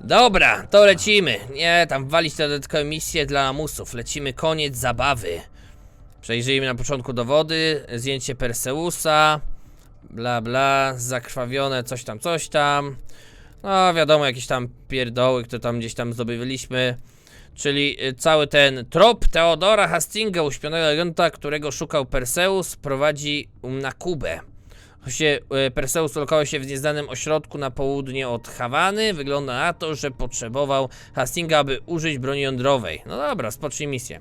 Dobra, to lecimy. Nie, tam walić te dodatkowe misje dla lamusów. Lecimy, koniec zabawy. Przejrzyjmy na początku dowody, zdjęcie Perseusa, bla bla, zakrwawione coś tam, coś tam. No wiadomo, jakieś tam pierdoły, które tam gdzieś tam zdobywaliśmy. Czyli y, cały ten trop Teodora Hastinga, uśpionego agenta, którego szukał Perseus, prowadzi na Kubę. Się, y, Perseus ulokował się w nieznanym ośrodku na południe od Hawany. Wygląda na to, że potrzebował Hastinga, aby użyć broni jądrowej. No dobra, spocznij misję.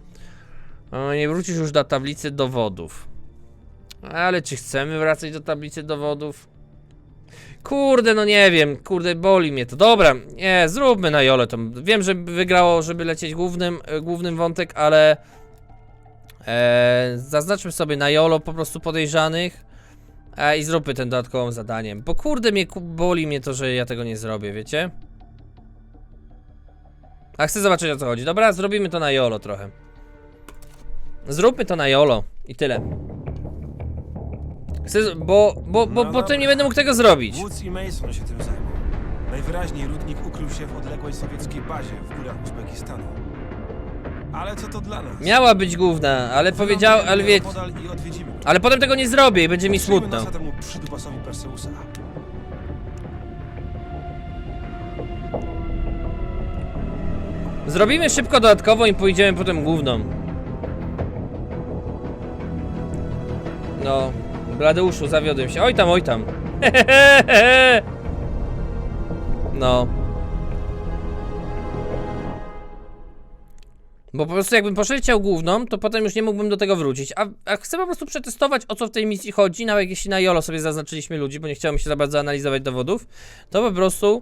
Nie wrócisz już do tablicy dowodów. Ale czy chcemy wracać do tablicy dowodów? Kurde, no nie wiem, kurde, boli mnie to. Dobra, nie, zróbmy na Jole to. Wiem, że wygrało, żeby lecieć głównym, e, głównym wątek, ale e, zaznaczmy sobie na Jolo po prostu podejrzanych e, i zróbmy ten dodatkowym zadaniem. Bo kurde, mnie boli mnie to, że ja tego nie zrobię, wiecie? A chcę zobaczyć o co chodzi. Dobra, zrobimy to na Jolo trochę. Zróbmy to na Jolo i tyle. Chcę, z- bo, bo, bo No potem nie dobra. będę mógł tego zrobić. Woods i Mason się tym zajmą. Najwyraźniej Rudnik ukrył się w odległej sowieckiej bazie w górach Uzbekistanu. Ale co to dla nas? Miała być główna, ale powiedział, ale i odwiedzimy. Ale potem tego nie zrobię i będzie mi smutno. nasa temu przydupasowi Perseusa. Zrobimy szybko dodatkowo i pójdziemy potem główną. No, Bladeuszu, zawiodłem się. Oj tam, oj tam. No. Bo po prostu jakbym poszedł główną, to potem już nie mógłbym do tego wrócić. A, a chcę po prostu przetestować, o co w tej misji chodzi. Nawet jeśli na Jolo sobie zaznaczyliśmy ludzi, bo nie chciałem się za bardzo analizować dowodów, to po prostu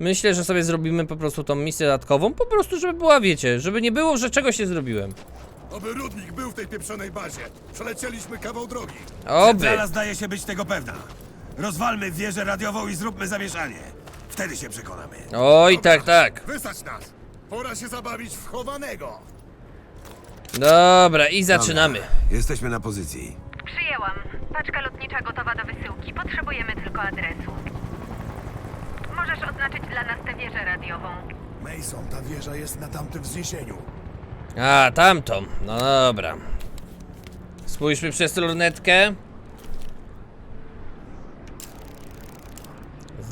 myślę, że sobie zrobimy po prostu tą misję dodatkową. Po prostu, żeby była, wiecie, żeby nie było, że czegoś nie zrobiłem. Oby Rudnik był w tej pieprzonej bazie. Przelecieliśmy kawał drogi. Oby. Centrala zdaje się być tego pewna. Rozwalmy wieżę radiową i zróbmy zamieszanie. Wtedy się przekonamy. Oj, tak, tak. Wysać nas. Pora się zabawić w chowanego. Dobra, i zaczynamy. Jesteśmy na pozycji. Przyjęłam. Paczka lotnicza gotowa do wysyłki. Potrzebujemy tylko adresu. Możesz oznaczyć dla nas tę wieżę radiową. Mason, ta wieża jest na tamtym wzniesieniu. A, tamtą. No dobra. Spójrzmy przez lornetkę.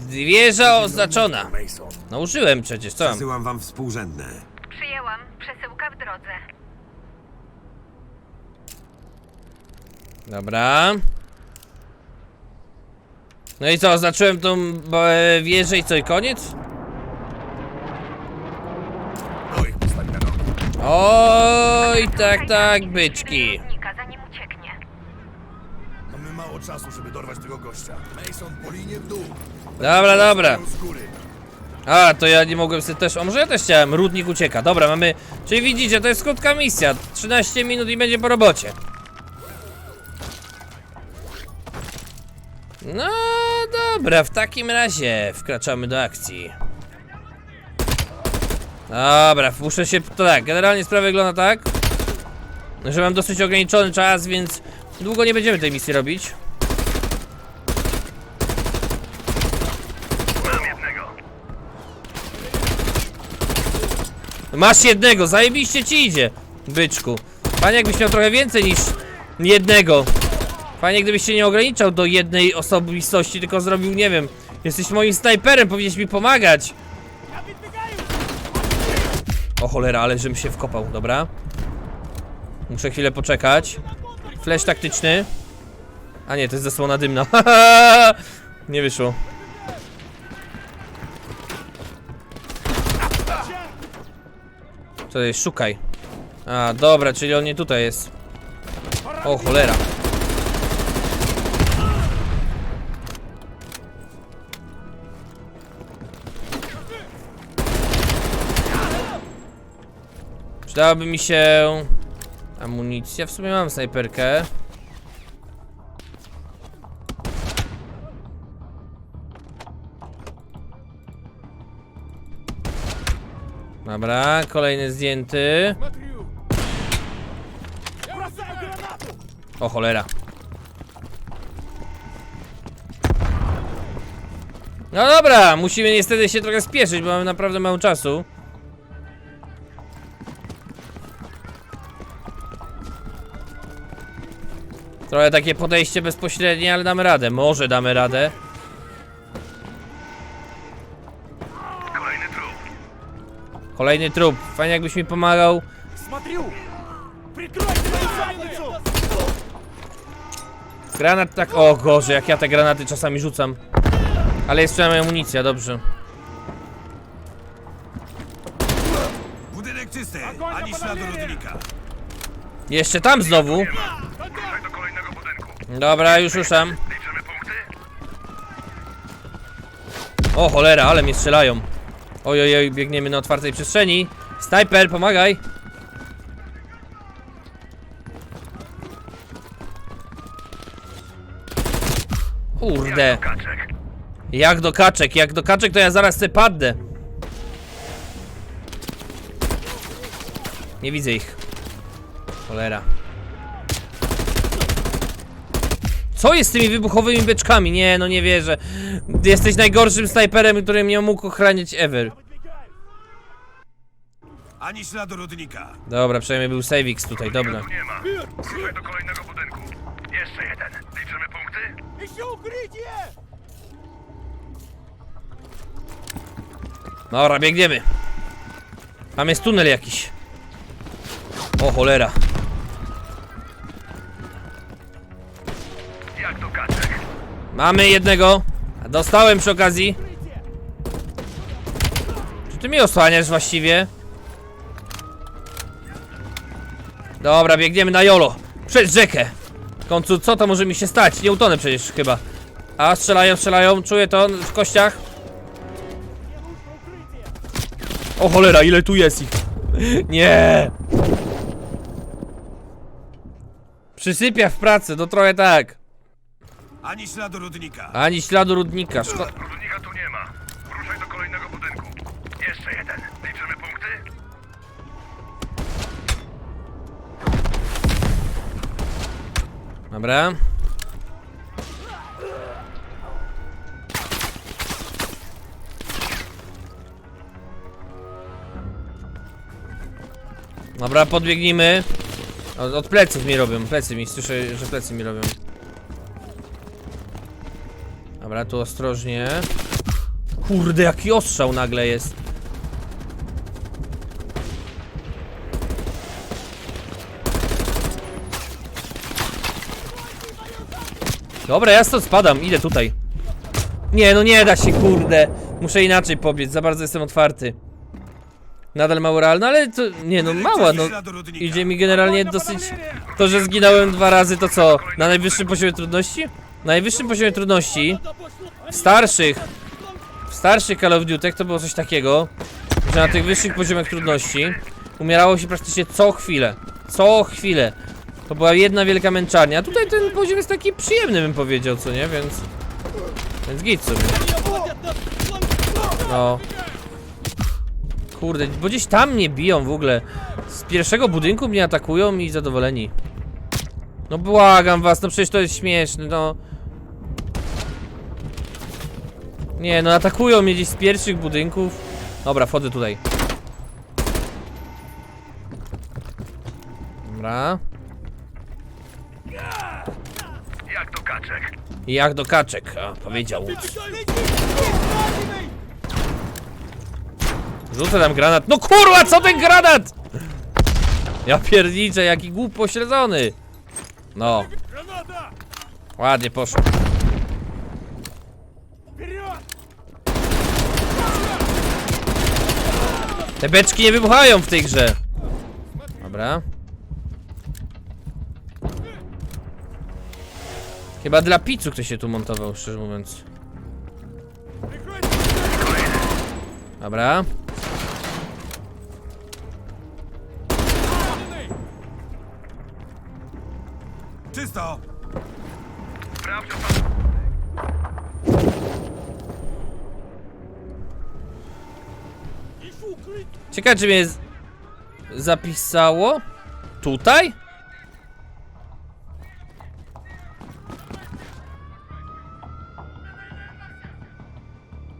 Wieża oznaczona. Mason. No użyłem przecież, co? mam? Przesyłam wam współrzędne. Przyjęłam. Przesyłka w drodze. Dobra. No i co, oznaczyłem tą e, wieżę i co, i koniec? Oj, tak, tak, byczki. przywódnika, zanim ucieknie. Mamy mało czasu, żeby dorwać tego gościa. Mason, po linie w dół. Dobra, dobra. Z góry. A, to ja nie mogłem sobie też. A może ja też chciałem? Rudnik ucieka. Dobra, mamy. Czyli widzicie, to jest krótka misja. 13 minut i będzie po robocie. No dobra, w takim razie wkraczamy do akcji. Dobra, muszę się. To tak, generalnie sprawa wygląda tak, że mam dosyć ograniczony czas, więc długo nie będziemy tej misji robić. Masz jednego, zajebiście ci idzie, byczku. Panie, jakbyś miał trochę więcej niż jednego. Panie, gdybyś się nie ograniczał do jednej osobistości, tylko zrobił, nie wiem, jesteś moim snajperem, powinieneś mi pomagać. O cholera, ale żebym się wkopał, dobra. Muszę chwilę poczekać. Flash taktyczny. A nie, to jest zasłona dymna. nie wyszło. Co jest? Szukaj. A, dobra, czyli on nie tutaj jest. O, cholera. Przydałaby mi się amunicja. W sumie mam snajperkę. Dobra, kolejny zdjęty. O cholera. No dobra, musimy niestety się trochę spieszyć, bo mamy naprawdę mało czasu. Trochę takie podejście bezpośrednie, ale damy radę. Może damy radę. Kolejny trup. Kolejny trup. Fajnie jakbyś mi pomagał. Granat tak... O Boże, jak ja te granaty czasami rzucam. Ale jest przynajmniej amunicja, dobrze. Budynek czysty, ani śladu rudnika. Jeszcze tam znowu. Ruszaj do kolejnego budynku. Dobra, już ruszam. O cholera, ale mnie strzelają. Oj, oj, biegniemy na otwartej przestrzeni. Snajper, pomagaj. Kurde. Jak do kaczek, jak do kaczek to ja zaraz se padnę. Nie widzę ich. Cholera. Co jest z tymi wybuchowymi beczkami? Nie, no nie wierzę. Jesteś najgorszym snajperem, który mnie mógł ochraniać ever. Ani śladu rudnika. Dobra, przynajmniej był Savix tutaj, dobra. Nie ma. Ruszaj do kolejnego budynku. Jeszcze jeden. Liczymy punkty? Dobra, biegniemy. Tam jest tunel jakiś. O cholera. Mamy jednego. A Dostałem przy okazji. Czy ty mnie osłaniasz właściwie? Dobra, biegniemy na Jolo. Przez rzekę. W końcu, co to może mi się stać? Nie utonę przecież chyba. A, strzelają, strzelają. Czuję to w kościach. O cholera, ile tu jest ich. Nie. Przysypia w pracy, no trochę tak. Ani śladu rudnika. Ani śladu rudnika. Szko Rudnika tu nie ma. Ruszaj do kolejnego budynku. Jeszcze jeden. Liczymy punkty? Dobra. Dobra, podbiegnijmy. Od, od pleców mi robią, plecy mi, słyszę, że plecy mi robią. Dobra, tu ostrożnie. Kurde, jaki ostrzał nagle jest. Dobra, ja stąd spadam, idę tutaj. Nie, no nie da się, kurde. Muszę inaczej pobiec, za bardzo jestem otwarty. Nadal mało realne, ale to, nie no, mała, no. Idzie mi generalnie dosyć... To, że zginąłem dwa razy, to co? Na najwyższym poziomie trudności? Na najwyższym poziomie trudności w starszych w starszych Call of Duty to było coś takiego, że na tych wyższych poziomach trudności umierało się praktycznie co chwilę. Co chwilę. To była jedna wielka męczarnia. A tutaj ten poziom jest taki przyjemny, bym powiedział, co nie? Więc... Więc git sobie. No. Kurde, bo gdzieś tam mnie biją w ogóle. Z pierwszego budynku mnie atakują i zadowoleni. No błagam was, no przecież to jest śmieszne, no. Nie, no atakują mnie gdzieś z pierwszych budynków. Dobra, wchodzę tutaj. Dobra. Jak to kaczek? Jak do kaczek, a, powiedział. Rzucę tam granat. No kurwa, co ten granat? Ja pierniczę, jaki głup pośledzony. No. Ładnie poszło. Te beczki nie wybuchają w tej grze. Dobra. Chyba dla pizzu ktoś się tu montował, szczerze mówiąc. Dobra. Czysto. Sprawdź Ciekawe, czy mnie z... zapisało? Tutaj?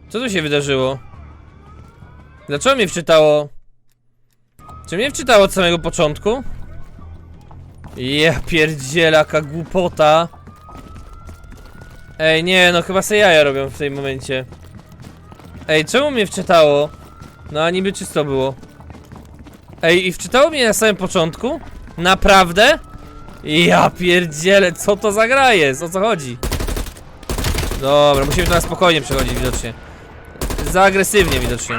Co tu się wydarzyło? Dlaczego mnie wczytało? Czy mnie wczytało od samego początku? Ja pierdziela, jaka głupota. Ej, nie, no chyba se jaja robią w tym momencie. Ej, czemu mnie wczytało? No a niby czysto było. Ej, i wczytało mnie na samym początku? Naprawdę? Ja pierdzielę, co to za gra jest? O co chodzi? Dobra, musimy to na spokojnie przechodzić widocznie. Za agresywnie widocznie.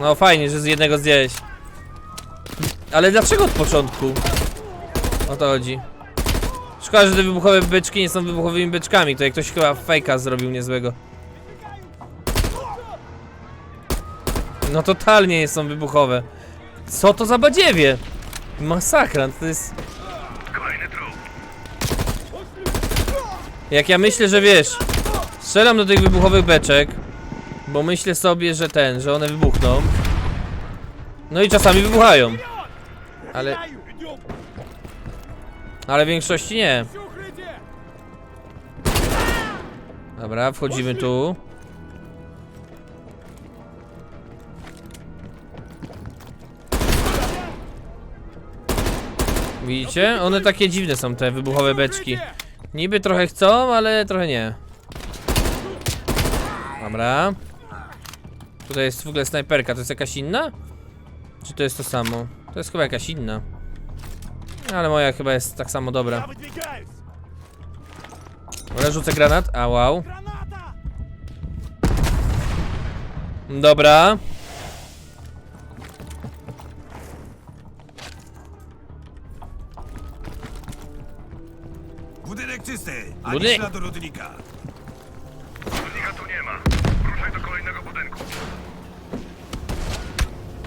No fajnie, że z jednego zdjęłeś. Ale dlaczego od początku? O to chodzi. Szkoda, że te wybuchowe beczki nie są wybuchowymi beczkami. To jak ktoś chyba fejka zrobił niezłego. No totalnie nie są wybuchowe. Co to za badziewie? Masakra, to jest... Jak ja myślę, że wiesz, strzelam do tych wybuchowych beczek, bo myślę sobie, że ten, że one wybuchną. No i czasami wybuchają. Ale... Ale w większości nie. Dobra, wchodzimy tu. Widzicie? One takie dziwne są, te wybuchowe beczki. Niby trochę chcą, ale trochę nie. Dobra. Tutaj jest w ogóle snajperka, to jest jakaś inna? Czy to jest to samo? To jest chyba jakaś inna. Ale moja chyba jest tak samo dobra. Dobra, rzucę granat. A wow. Dobra. Ani Budynek. śladu rudnika. Rudnika tu nie ma. Ruszaj do kolejnego budynku.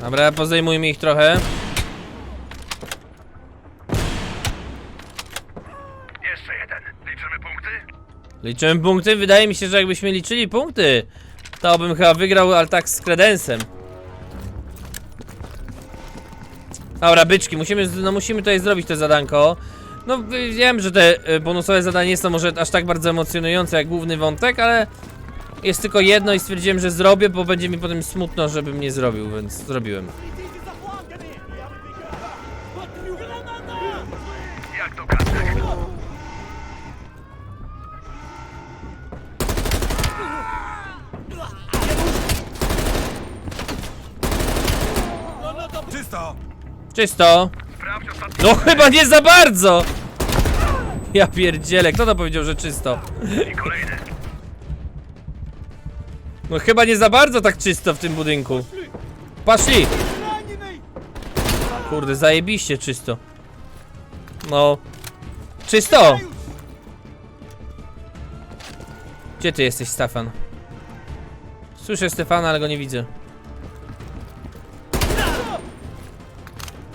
Dobra, pozajmujmy ich trochę. Jeszcze jeden. Liczymy punkty? Liczymy punkty? Wydaje mi się, że jakbyśmy liczyli punkty, to bym chyba wygrał, ale tak z kredensem. Dobra, byczki, musimy, no musimy tutaj zrobić to zadanko. No wiem, że te y, bonusowe zadania nie są może aż tak bardzo emocjonujące jak główny wątek, ale jest tylko jedno i stwierdziłem, że zrobię, bo będzie mi potem smutno, żebym nie zrobił, więc zrobiłem. To Kacek? Czysto! Czysto! No chyba nie za bardzo! Ja pierdzielę, kto to powiedział, że czysto? No chyba nie za bardzo tak czysto w tym budynku. Paszli! Kurde, zajebiście czysto. No. Czysto! Gdzie ty jesteś, Stefan? Słyszę Stefana, ale go nie widzę.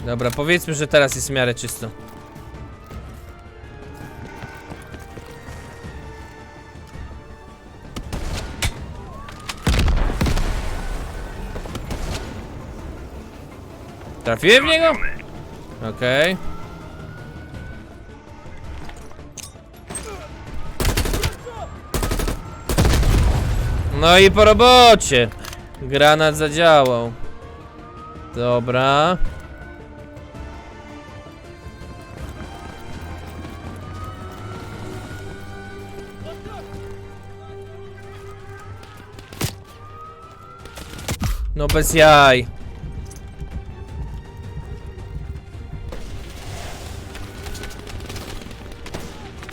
Dobra, powiedzmy, że teraz jest w miarę czysto. Trafiłem w niego? Okej. No i po robocie. Granat zadziałał. Dobra. No bez jaj.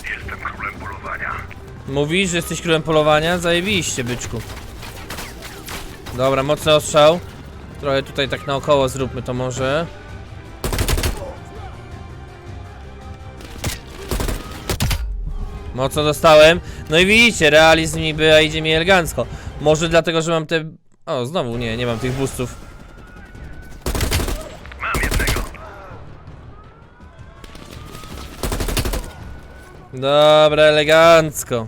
Jestem królem polowania. Mówisz, że jesteś królem polowania? Zajebiście, byczku. Dobra, mocny ostrzał. Trochę tutaj tak naokoło zróbmy to może. Mocno dostałem. No i widzicie, realizm niby, a idzie mi elegancko. Może dlatego, że mam te... O, znowu nie, nie mam tych boostów. Mam jednego. Dobra, elegancko.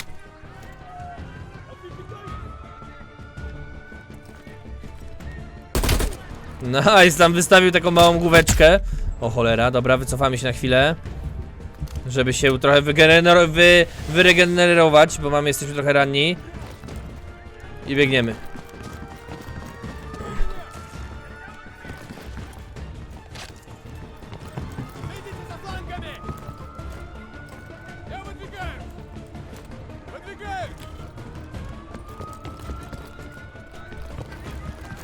Nice, tam wystawił taką małą główeczkę. O cholera, dobra, wycofamy się na chwilę. Żeby się trochę wy wyregenerować, bo mamy jesteśmy trochę ranni. I biegniemy.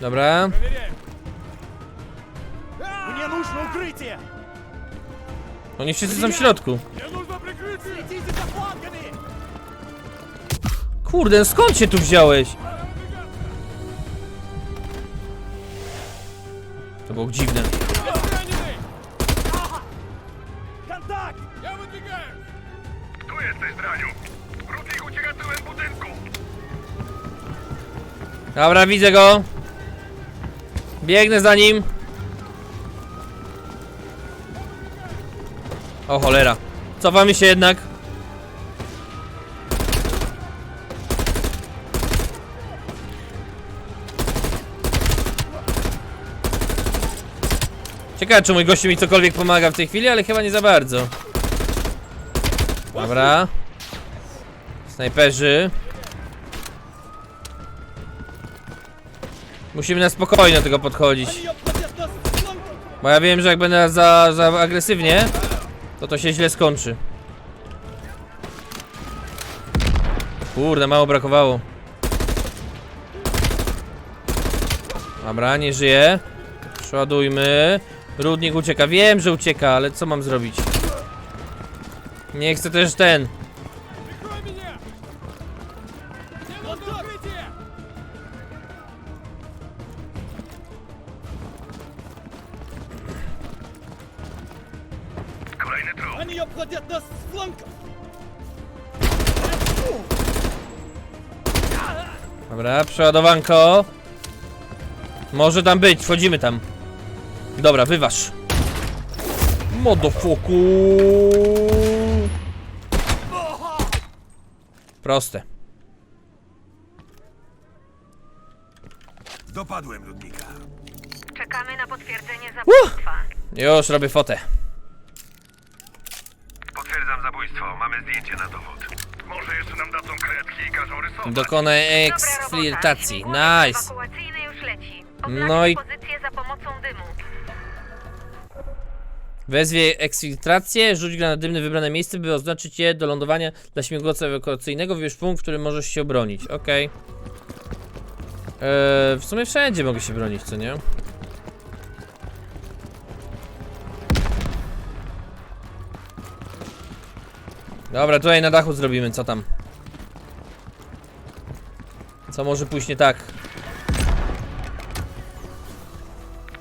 Dobra. Мне нужно укрытие! Oni wszyscy są w środku. Мне нужно прикрытие! Следите за флангами! Kurde, skąd się tu wziąłeś? To było dziwne. Контакт! Я выдвигаюсь! Tu jesteś, Draniu. Rudnik ucieka tyłem budynku. Dobra, widzę go. Biegnę za nim. O cholera. Cofamy się jednak. Ciekawe, czy mój gościu mi cokolwiek pomaga w tej chwili, ale chyba nie za bardzo. Dobra. Snajperzy. Musimy na spokojnie do tego podchodzić. Bo ja wiem, że jak będę za, za agresywnie, to to się źle skończy. Kurde, mało brakowało. Dobra, nie żyje. Przeładujmy. Rudnik ucieka. Wiem, że ucieka, ale co mam zrobić? Nie chcę też ten Oni obchodzą nas z flanka! Dobra, przeładowanko. Może tam być, wchodzimy tam. Dobra, wyważ. Modofoku. Proste. Dopadłem ludnika. Czekamy na potwierdzenie zabójstwa. Już robię fotę. Potwierdzam zabójstwo. Mamy zdjęcie na dowód. Może jeszcze nam dadzą kredki i każą rysować. Dokonaj Dobra robota. eksfiltracji. Nice. ewakuacyjny już leci. No i- pozycję za pomocą dymu. Wezwie eksfiltrację, rzuć granat dymny w wybrane miejsce, by oznaczyć je do lądowania dla śmigłowca ewakuacyjnego. Wybierz punkt, w którym możesz się obronić. Okej. Eee, w sumie wszędzie mogę się bronić, co nie? Dobra, tutaj na dachu zrobimy, co tam? Co może pójść nie tak?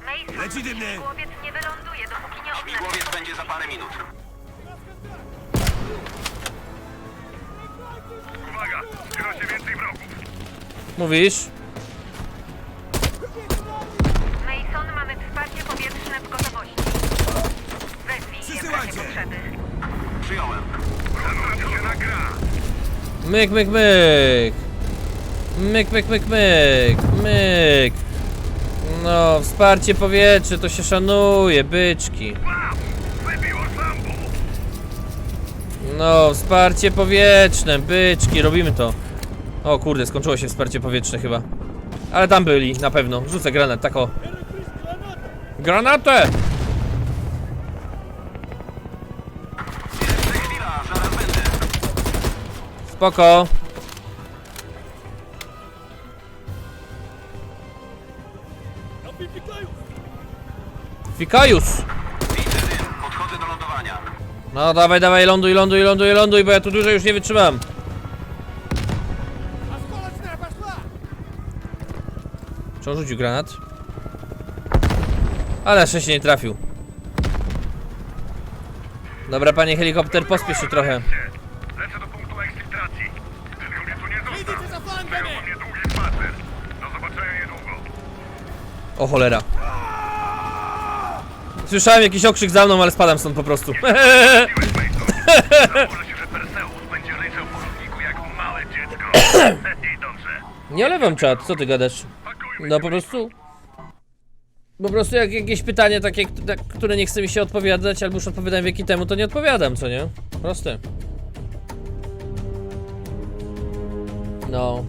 Mason, Leci dymny. śmigłowiec nie wyląduje, dopóki nie Śmigłowiec będzie za parę minut. Uwaga! Zbiera się więcej wrogów. Mówisz? Mason, mamy wsparcie powietrzne w gotowości. Wezwij je w razie Przysyłajcie. potrzeby. Przyjąłem. Myk, myk, myk. Myk, myk, myk, myk. Myk. No, wsparcie powietrze, to się szanuje, byczki. No, wsparcie powietrzne, byczki, robimy to. O kurde, skończyło się wsparcie powietrzne chyba. Ale tam byli, na pewno. Rzucę granat, tak o. Granatę! Spoko. Fikajus! Podchodzę do lądowania. No dawaj, dawaj, ląduj, ląduj, ląduj, ląduj, bo ja tu dużo już nie wytrzymam. Czy rzucił granat? Ale szczęście nie trafił. Dobra, panie helikopter, pospiesz się trochę. O cholera. Słyszałem jakiś okrzyk za mną, ale spadam stąd po prostu. Nie olewam czat, co ty gadasz? No po prostu... Po prostu jak jakieś pytanie takie, na które nie chce mi się odpowiadać, albo już odpowiadałem wieki temu, to nie odpowiadam, co nie? Proste. No.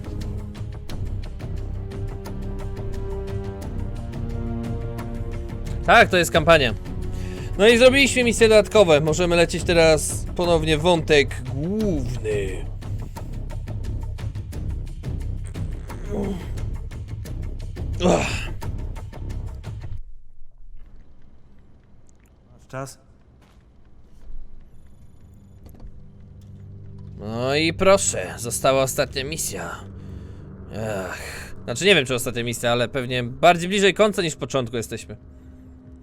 Tak, to jest kampania. No i zrobiliśmy misje dodatkowe. Możemy lecieć teraz ponownie wątek główny. Uch. Czas? No i proszę, została ostatnia misja. Ech. Znaczy nie wiem czy ostatnia misja, ale pewnie bardziej bliżej końca niż początku jesteśmy.